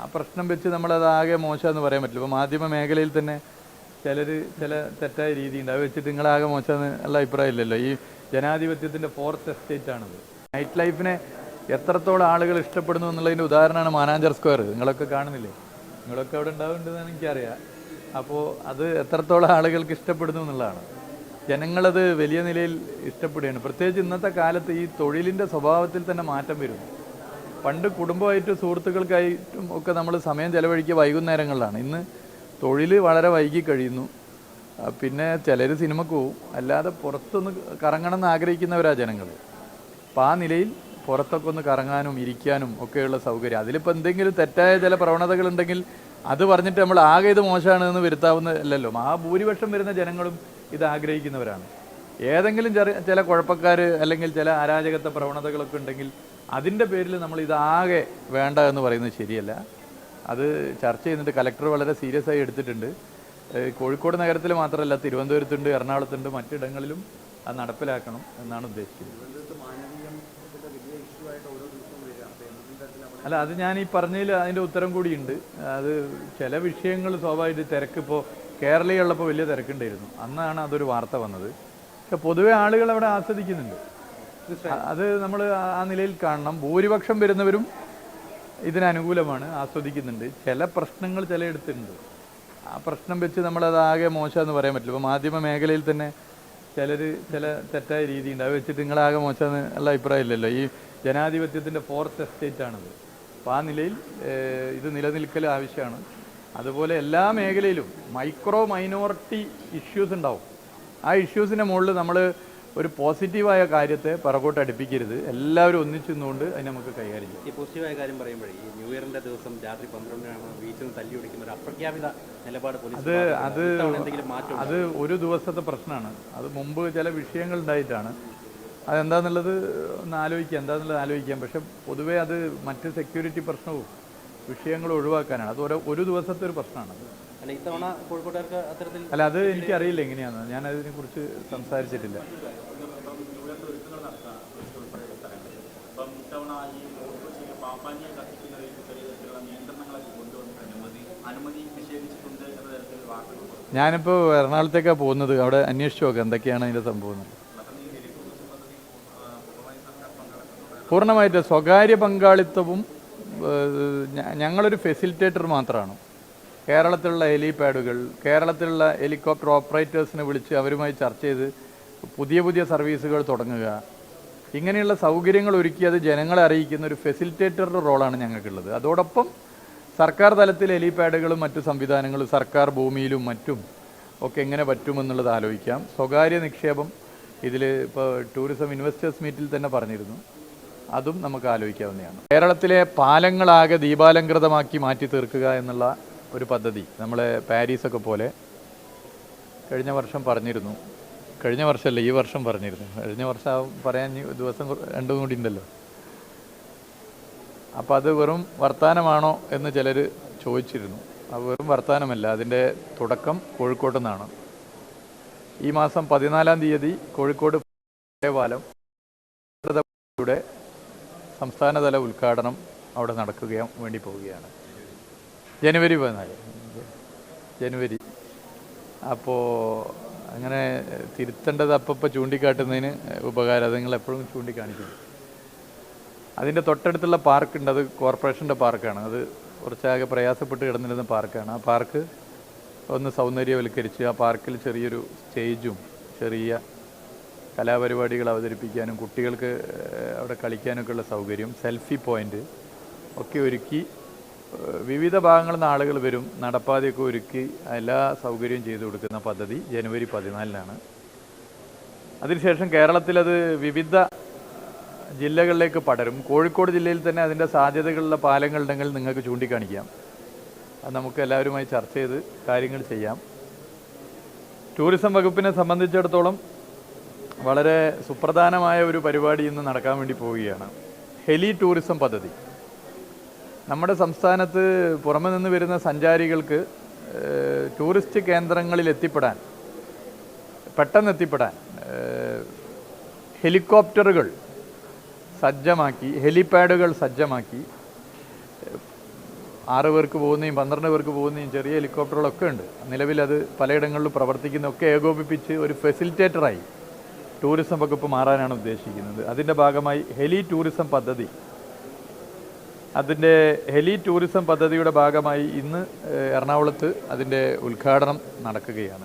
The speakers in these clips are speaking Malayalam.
ആ പ്രശ്നം വെച്ച് നമ്മളത് ആകെ മോശമെന്ന് പറയാൻ പറ്റില്ല. ഇപ്പോൾ മാധ്യമ മേഖലയിൽ തന്നെ ചിലർ ചില തെറ്റായ രീതിയുണ്ട്. അത് വെച്ചിട്ട് നിങ്ങളാകെ മോശമെന്ന് ഉള്ള അഭിപ്രായം ഇല്ലല്ലോ. ഈ ജനാധിപത്യത്തിന്റെ ഫോർത്ത് എസ്റ്റേറ്റ് ആണത്. നൈറ്റ് ലൈഫിനെ എത്രത്തോളം ആളുകൾ ഇഷ്ടപ്പെടുന്നു എന്നുള്ളതിന്റെ ഉദാഹരണമാണ് മാനാഞ്ചർ സ്ക്വയർ. നിങ്ങളൊക്കെ കാണുന്നില്ലേ? നിങ്ങളൊക്കെ അവിടെ ഉണ്ടാവുന്നുണ്ടെന്ന് എനിക്കറിയാം. അപ്പോൾ അത് എത്രത്തോളം ആളുകൾക്ക് ഇഷ്ടപ്പെടുന്നു എന്നുള്ളതാണ്. ജനങ്ങളത് വലിയ നിലയിൽ ഇഷ്ടപ്പെടുകയാണ്. പ്രത്യേകിച്ച് ഇന്നത്തെ കാലത്ത് ഈ തൊഴിലിന്റെ സ്വഭാവത്തിൽ തന്നെ മാറ്റം വരുന്നു. പണ്ട് കുടുംബമായിട്ട് സുഹൃത്തുക്കൾക്കായിട്ടും ഒക്കെ നമ്മൾ സമയം ചെലവഴിക്കുക വൈകുന്നേരങ്ങളിലാണ്. ഇന്ന് തൊഴിൽ വളരെ വൈകി കഴിയുന്നു. പിന്നെ ചിലർ സിനിമക്ക് പോവും. അല്ലാതെ പുറത്തൊന്ന് കറങ്ങണം എന്ന് ആഗ്രഹിക്കുന്നവരാ ജനങ്ങൾ അപ്പം ആ നിലയിൽ പുറത്തൊക്കെ ഒന്ന് കറങ്ങാനും ഇരിക്കാനും ഒക്കെയുള്ള സൗകര്യം. അതിലിപ്പോൾ എന്തെങ്കിലും തെറ്റായ ചില പ്രവണതകളുണ്ടെങ്കിൽ അത് പറഞ്ഞിട്ട് നമ്മൾ ആകെ ഇത് മോശമാണ് എന്ന് വരുത്താവുന്നതല്ലല്ലോ ആ ഭൂരിപക്ഷം വരുന്ന ജനങ്ങളും ഇത് ആഗ്രഹിക്കുന്നവരാണ്. ഏതെങ്കിലും ചില കുഴപ്പക്കാർ അല്ലെങ്കിൽ ചില അരാജകത്വ പ്രവണതകളൊക്കെ ഉണ്ടെങ്കിൽ അതിന്റെ പേരിൽ നമ്മൾ ഇതാകെ വേണ്ട എന്ന് പറയുന്നത് ശരിയല്ല. അത് ചർച്ച ചെയ്യുന്നുണ്ട്. കലക്ടർ വളരെ സീരിയസ് ആയി എടുത്തിട്ടുണ്ട്. കോഴിക്കോട് നഗരത്തിൽ മാത്രമല്ല തിരുവനന്തപുരത്തുണ്ട് എറണാകുളത്തുണ്ട് മറ്റിടങ്ങളിലും അത് നടപ്പിലാക്കണം എന്നാണ് ഉദ്ദേശിക്കുന്നത്. അല്ല അത് ഞാൻ ഈ പറഞ്ഞതിൽ അതിന്റെ ഉത്തരം കൂടിയുണ്ട്. അത് ചില വിഷയങ്ങൾ സ്വാഭാവികമായിട്ട് തിരക്കിപ്പോൾ കേരളീയുള്ളപ്പോൾ വലിയ തിരക്കുണ്ടായിരുന്നു. അന്നാണ് അതൊരു വാർത്ത വന്നത്. പക്ഷെ പൊതുവെ ആളുകൾ അവിടെ ആസ്വദിക്കുന്നുണ്ട്. അത് നമ്മൾ ആ നിലയിൽ കാണണം. ഭൂരിപക്ഷം വരുന്നവരും ഇതിനനുകൂലമാണ് ആസ്വദിക്കുന്നുണ്ട്. ചില പ്രശ്നങ്ങൾ ചിലയിടത്തുണ്ട്. ആ പ്രശ്നം വെച്ച് നമ്മളത് ആകെ മോശമെന്ന് പറയാൻ പറ്റില്ല. ഇപ്പോൾ മാധ്യമ മേഖലയിൽ തന്നെ ചിലർ ചില തെറ്റായ രീതിയുണ്ട്. അത് വെച്ചിട്ട് നിങ്ങളാകെ മോശമെന്ന് ഉള്ള അഭിപ്രായം ഇല്ലല്ലോ. ഈ ജനാധിപത്യത്തിന്റെ ഫോർത്ത് എസ്റ്റേറ്റ് ആണത്. അപ്പോൾ ആ നിലയിൽ ഇത് നിലനിൽക്കൽ ആവശ്യമാണ്. അതുപോലെ എല്ലാ മേഖലയിലും മൈക്രോ മൈനോറിറ്റി ഇഷ്യൂസ് ഉണ്ടാവും. ആ ഇഷ്യൂസിന്റെ മുകളിൽ നമ്മൾ ഒരു പോസിറ്റീവായ കാര്യത്തെ പിറകോട്ട് അടുപ്പിക്കരുത്. എല്ലാവരും ഒന്നിച്ചു നിന്നുകൊണ്ട് അതിനെ നമുക്ക് കൈകാര്യം ചെയ്യാം. ഈ പോസിറ്റീവായ കാര്യം പറയുമ്പോഴേ ഈ ന്യൂ ഇയറിന്റെ ദിവസം രാത്രി പന്ത്രണ്ടിനാണ് ബീച്ചിൽ നിന്ന് തല്ലി ഒടിക്കുന്ന ഒരു അപ്രഖ്യാപിത നിലപാട് അത് അത് എന്തെങ്കിലും മാറ്റം അത് ഒരു ദിവസത്തെ പ്രശ്നമാണ്. അത് മുമ്പ് ചില വിഷയങ്ങൾ ഉണ്ടായിട്ടാണ്. അതെന്താന്നുള്ളത് ഒന്ന് ആലോചിക്കാം. എന്താന്നുള്ളത് ആലോചിക്കാം. പക്ഷെ പൊതുവേ അത് മറ്റ് സെക്യൂരിറ്റി പ്രശ്നവും വിഷയങ്ങളും ഒഴിവാക്കാനാണ്. അത് ഒരു ദിവസത്തെ ഒരു പ്രശ്നമാണ് അല്ല അത് എനിക്കറിയില്ല എങ്ങനെയാണെന്ന് ഞാൻ അതിനെക്കുറിച്ച് സംസാരിച്ചിട്ടില്ല. ഞാനിപ്പോൾ എറണാകുളത്തേക്കാണ് പോകുന്നത്. അവിടെ അന്വേഷിച്ചു നോക്കാം എന്തൊക്കെയാണ് അതിന്റെ സംഭവം. പൂർണമായിട്ട് സ്വകാര്യ പങ്കാളിത്തവും ഞങ്ങളൊരു ഫെസിലിറ്റേറ്റർ മാത്രമാണ് കേരളത്തിലുള്ള ഹെലിപാഡുകൾ കേരളത്തിലുള്ള ഹെലികോപ്റ്റർ ഓപ്പറേറ്റേഴ്സിനെ വിളിച്ച് അവരുമായി ചർച്ച ചെയ്ത് പുതിയ പുതിയ സർവീസുകൾ തുടങ്ങുക. ഇങ്ങനെയുള്ള സൗകര്യങ്ങൾ ഒരുക്കി അത് ജനങ്ങളെ അറിയിക്കുന്ന ഒരു ഫെസിലിറ്റേറ്ററുടെ റോളാണ് ഞങ്ങൾക്കുള്ളത്. അതോടൊപ്പം സർക്കാർ തലത്തിൽ ഹെലിപാഡുകളും മറ്റു സംവിധാനങ്ങളും സർക്കാർ ഭൂമിയിലും മറ്റും ഒക്കെ എങ്ങനെ പറ്റുമെന്നുള്ളത് ആലോചിക്കാം. സ്വകാര്യ നിക്ഷേപം ഇതിൽ ഇപ്പോൾ ടൂറിസം ഇൻവെസ്റ്റേഴ്സ് മീറ്റിൽ തന്നെ പറഞ്ഞിരുന്നു. അതും നമുക്ക് ആലോചിക്കാവുന്നതാണ്. കേരളത്തിലെ പാലങ്ങളാകെ ദീപാലങ്കൃതമാക്കി മാറ്റി തീർക്കുക എന്നുള്ള ഒരു പദ്ധതി. നമ്മളെ പാരീസൊക്കെ പോലെ കഴിഞ്ഞ വർഷം പറഞ്ഞിരുന്നു. കഴിഞ്ഞ വർഷമല്ല ഈ വർഷം പറഞ്ഞിരുന്നു. കഴിഞ്ഞ വർഷം പറയാൻ ദിവസം രണ്ടും കൂടി ഉണ്ടല്ലോ. അപ്പോൾ അത് വെറും വർത്തമാനമാണോ എന്ന് ചിലർ ചോദിച്ചിരുന്നു. അത് വെറും വർത്തമാനമല്ല അതിന്റെ തുടക്കം കോഴിക്കോട്ട് നിന്നാണ് ഈ മാസം പതിനാലാം തീയതി കോഴിക്കോട് പാലം സംസ്ഥാനതല ഉദ്ഘാടനം അവിടെ നടക്കുകയും വേണ്ടി പോവുകയാണ്. ജനുവരി പതിനാല്. ജനുവരി. അപ്പോൾ അങ്ങനെ തിരുത്തേണ്ടത് അപ്പപ്പോൾ ചൂണ്ടിക്കാട്ടുന്നതിന് ഉപകാരം നിങ്ങൾ എപ്പോഴും ചൂണ്ടിക്കാണിക്കുന്നു. അതിന്റെ തൊട്ടടുത്തുള്ള പാർക്കുണ്ട് അത് കോർപ്പറേഷന്റെ പാർക്കാണ്. അത് കുറച്ചാകെ പ്രയാസപ്പെട്ട് കിടന്നിരുന്ന പാർക്കാണ്. ആ പാർക്ക് ഒന്ന് സൗന്ദര്യവൽക്കരിച്ച് ആ പാർക്കിൽ ചെറിയൊരു സ്റ്റേജും ചെറിയ കലാപരിപാടികൾ അവതരിപ്പിക്കാനും കുട്ടികൾക്ക് അവിടെ കളിക്കാനൊക്കെ ഉള്ള സൗകര്യം സെൽഫി പോയിന്റ് ഒക്കെ ഒരുക്കി വിവിധ ഭാഗങ്ങളിൽ നിന്ന് ആളുകൾ വരും. നടപ്പാതയൊക്കെ ഒരുക്കി എല്ലാ സൗകര്യവും ചെയ്തു കൊടുക്കുന്ന പദ്ധതി ജനുവരി പതിനാലിനാണ്. അതിനുശേഷം കേരളത്തിലത് വിവിധ ജില്ലകളിലേക്ക് പടരും. കോഴിക്കോട് ജില്ലയിൽ തന്നെ അതിന്റെ സാധ്യതകളുള്ള പാലങ്ങളുണ്ടെങ്കിൽ നിങ്ങൾക്ക് ചൂണ്ടിക്കാണിക്കാം. അത് നമുക്ക് എല്ലാവരുമായി ചർച്ച ചെയ്ത് കാര്യങ്ങൾ ചെയ്യാം. ടൂറിസം വകുപ്പിനെ സംബന്ധിച്ചിടത്തോളം വളരെ സുപ്രധാനമായ ഒരു പരിപാടി ഇന്ന് നടക്കാൻ വേണ്ടി പോവുകയാണ്. ഹെലി ടൂറിസം പദ്ധതി. നമ്മുടെ സംസ്ഥാനത്ത് പുറമെ നിന്ന് വരുന്ന സഞ്ചാരികൾക്ക് ടൂറിസ്റ്റ് കേന്ദ്രങ്ങളിൽ എത്തിപ്പെടാൻ പെട്ടെന്ന് എത്തിപ്പെടാൻ ഹെലികോപ്റ്ററുകൾ സജ്ജമാക്കി ഹെലിപാഡുകൾ സജ്ജമാക്കി ആറ് പേർക്ക് പോകുന്നതും പന്ത്രണ്ട് പേർക്ക് പോകുന്നതും ചെറിയ ഹെലികോപ്റ്ററുകളൊക്കെ ഉണ്ട്. നിലവിൽ അത് പലയിടങ്ങളിലും പ്രവർത്തിക്കുന്നതൊക്കെ ഏകോപിപ്പിച്ച് ഒരു ഫെസിലിറ്റേറ്ററായി ടൂറിസം വകുപ്പ് മാറാനാണ് ഉദ്ദേശിക്കുന്നത്. അതിന്റെ ഭാഗമായി ഹെലി ടൂറിസം പദ്ധതി അതിന്റെ ഹെലി ടൂറിസം പദ്ധതിയുടെ ഭാഗമായി ഇന്ന് എറണാകുളത്ത് അതിന്റെ ഉദ്ഘാടനം നടക്കുകയാണ്.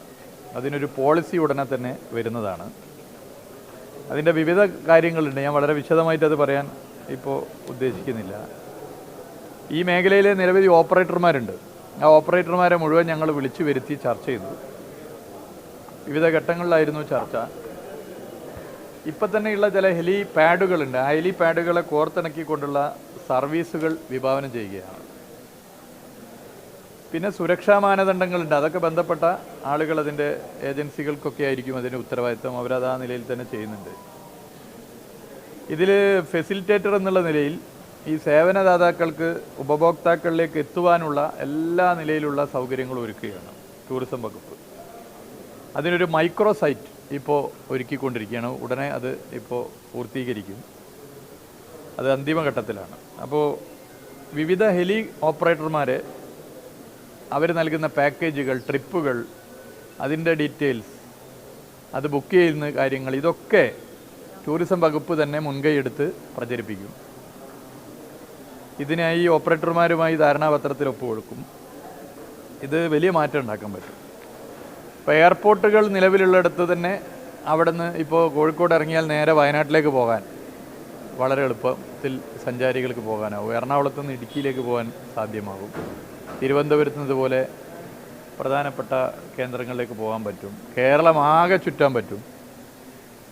അതിനൊരു പോളിസി ഉടനെ തന്നെ വരുന്നതാണ്. അതിന്റെ വിവിധ കാര്യങ്ങളുണ്ട്. ഞാൻ വളരെ വിശദമായിട്ട് അത് പറയാൻ ഇപ്പോൾ ഉദ്ദേശിക്കുന്നില്ല. ഈ മേഖലയിലെ നിരവധി ഓപ്പറേറ്റർമാരുണ്ട്. ആ ഓപ്പറേറ്റർമാരെ മുഴുവൻ ഞങ്ങൾ വിളിച്ചു വരുത്തി ചർച്ച ചെയ്തു. വിവിധ ഘട്ടങ്ങളിലായിരുന്നു ചർച്ച. ഇപ്പം തന്നെയുള്ള ചില ഹെലി പാഡുകളുണ്ട്. ആ ഹെലി പാഡുകളെ കോർത്തിണക്കിക്കൊണ്ടുള്ള സർവീസുകൾ വിഭാവനം ചെയ്യുകയാണ്. പിന്നെ സുരക്ഷാ മാനദണ്ഡങ്ങളുണ്ട്. അതൊക്കെ ബന്ധപ്പെട്ട ആളുകൾ അതിന്റെ ഏജൻസികൾക്കൊക്കെ ആയിരിക്കും അതിന്റെ ഉത്തരവാദിത്വം. അവരത് ആ നിലയിൽ തന്നെ ചെയ്യുന്നുണ്ട്. ഇതിൽ ഫെസിലിറ്റേറ്റർ എന്നുള്ള നിലയിൽ ഈ സേവനദാതാക്കൾക്ക് ഉപഭോക്താക്കളിലേക്ക് എത്തുവാനുള്ള എല്ലാ നിലയിലുള്ള സൗകര്യങ്ങളും ഒരുക്കുകയാണ് ടൂറിസം വകുപ്പ്. അതിനൊരു മൈക്രോ സൈറ്റ് ഇപ്പോൾ ഒരുക്കിക്കൊണ്ടിരിക്കുകയാണ്. ഉടനെ അത് ഇപ്പോൾ പൂർത്തീകരിക്കും. അത് അന്തിമഘട്ടത്തിലാണ് അപ്പോൾ വിവിധ ഹെലി ഓപ്പറേറ്റർമാർ അവർ നൽകുന്ന പാക്കേജുകൾ ട്രിപ്പുകൾ അതിന്റെ ഡീറ്റെയിൽസ് അത് ബുക്ക് ചെയ്യുന്ന കാര്യങ്ങൾ ഇതൊക്കെ ടൂറിസം വകുപ്പ് തന്നെ മുൻകൈയെടുത്ത് പ്രചരിപ്പിക്കും. ഇതിനായി ഓപ്പറേറ്റർമാരുമായി ധാരണാപത്രത്തിൽ ഒപ്പുകൊടുക്കും ഇത് വലിയ മാറ്റം ഉണ്ടാക്കാൻ പറ്റും. ഇപ്പോൾ എയർപോർട്ടുകൾ നിലവിലുള്ളിടത്ത് തന്നെ അവിടെ നിന്ന് ഇപ്പോൾ കോഴിക്കോട് ഇറങ്ങിയാൽ നേരെ വയനാട്ടിലേക്ക് പോകാൻ വളരെ എളുപ്പത്തിൽ സഞ്ചാരികൾക്ക് പോകാനാവും. എറണാകുളത്ത് നിന്ന് ഇടുക്കിയിലേക്ക് പോകാൻ സാധ്യമാകും. തിരുവനന്തപുരത്ത് നിന്ന് ഇതുപോലെ പ്രധാനപ്പെട്ട കേന്ദ്രങ്ങളിലേക്ക് പോകാൻ പറ്റും. കേരളം ആകെ ചുറ്റാൻ പറ്റും.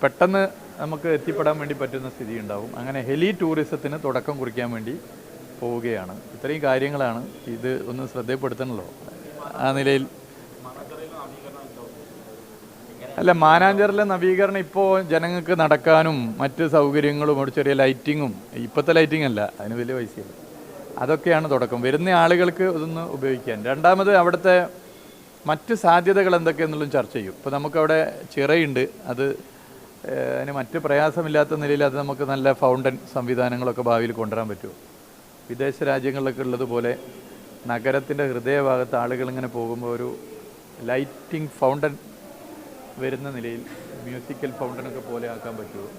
പെട്ടെന്ന് നമുക്ക് എത്തിപ്പെടാൻ വേണ്ടി പറ്റുന്ന സ്ഥിതി ഉണ്ടാവും. അങ്ങനെ ഹെലി ടൂറിസത്തിന് തുടക്കം കുറിക്കാൻ വേണ്ടി പോവുകയാണ്. ഇത്രയും കാര്യങ്ങളാണ് ഇത് ഒന്ന് ശ്രദ്ധപ്പെടുത്തണല്ലോ ആ നിലയിൽ അല്ല മാനാഞ്ചറിലെ നവീകരണം ഇപ്പോൾ ജനങ്ങൾക്ക് നടക്കാനും മറ്റ് സൗകര്യങ്ങളും ഒരു ചെറിയ ലൈറ്റിങ്ങും ഇപ്പോഴത്തെ ലൈറ്റിംഗ് അല്ല അതിന് വലിയ പൈസയില്ല അതൊക്കെയാണ് തുടക്കം. വരുന്ന ആളുകൾക്ക് ഇതൊന്ന് ഉപയോഗിക്കാൻ. രണ്ടാമത് അവിടുത്തെ മറ്റ് സാധ്യതകൾ എന്തൊക്കെയെന്നുള്ളതും ചർച്ച ചെയ്യും. ഇപ്പോൾ നമുക്കവിടെ ചിറയുണ്ട്. അത് അതിന് മറ്റ് പ്രയാസമില്ലാത്ത നിലയിൽ അത് നമുക്ക് നല്ല ഫൗണ്ടൻ സംവിധാനങ്ങളൊക്കെ ഭാവിയിൽ കൊണ്ടുവരാൻ പറ്റുമോ വിദേശ രാജ്യങ്ങളിലൊക്കെ ഉള്ളതുപോലെ നഗരത്തിന്റെ ഹൃദയഭാഗത്ത് ആളുകൾ ഇങ്ങനെ പോകുമ്പോൾ ഒരു ലൈറ്റിംഗ് ഫൗണ്ടൻ വരുന്ന നിലയിൽ മ്യൂസിക്കൽ ഫൗണ്ടനൊക്കെ പോലെ ആക്കാൻ പറ്റുമോ?